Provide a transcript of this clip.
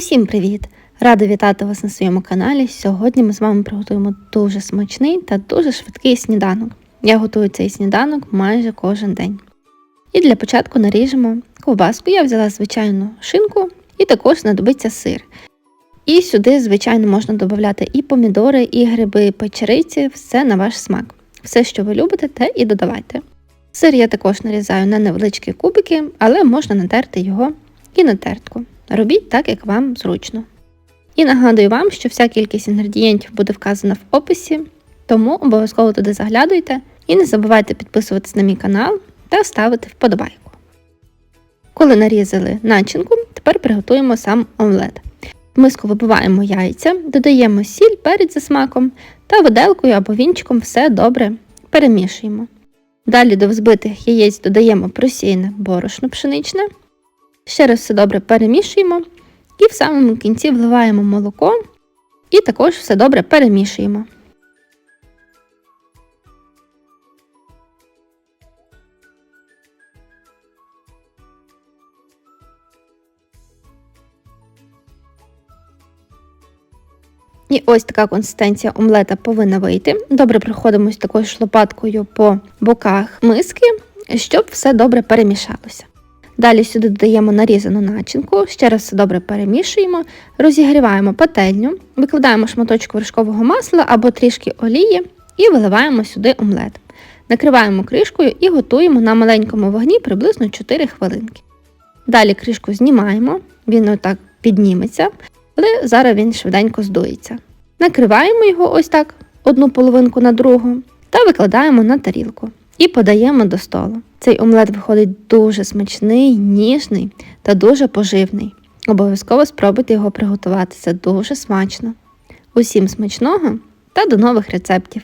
Усім привіт! Рада вітати вас на своєму каналі. Сьогодні ми з вами приготуємо дуже смачний та дуже швидкий сніданок. Я готую цей сніданок майже кожен день. І для початку наріжемо ковбаску. Я взяла звичайну шинку і також знадобиться сир. І сюди, звичайно, можна додати і помідори, і гриби, і печериці, все на ваш смак. Все, що ви любите, те і додавайте. Сир я також нарізаю на невеличкі кубики, але можна натерти його і на тертку. Робіть так, як вам зручно. І нагадую вам, що вся кількість інгредієнтів буде вказана в описі, тому обов'язково туди заглядуйте і не забувайте підписуватись на мій канал та ставити вподобайку. Коли нарізали начинку, тепер приготуємо сам омлет. В миску вибиваємо яйця, додаємо сіль, перець за смаком та виделкою або вінчиком все добре перемішуємо. Далі до взбитих яєць додаємо просіяне борошно пшеничне. Ще раз все добре перемішуємо і в самому кінці вливаємо молоко і також все добре перемішуємо. І ось така консистенція омлета повинна вийти. Добре проходимось такою лопаткою по боках миски, щоб все добре перемішалося. Далі сюди додаємо нарізану начинку, ще раз все добре перемішуємо, розігріваємо пательню, викладаємо шматочок вершкового масла або трішки олії і виливаємо сюди омлет. Накриваємо кришкою і готуємо на маленькому вогні приблизно 4 хвилинки. Далі кришку знімаємо, він отак підніметься, але зараз він швиденько здується. Накриваємо його ось так, одну половинку на другу, та викладаємо на тарілку і подаємо до столу. Цей омлет виходить дуже смачний, ніжний та дуже поживний. Обов'язково спробуйте його приготувати, це дуже смачно. Усім смачного та до нових рецептів!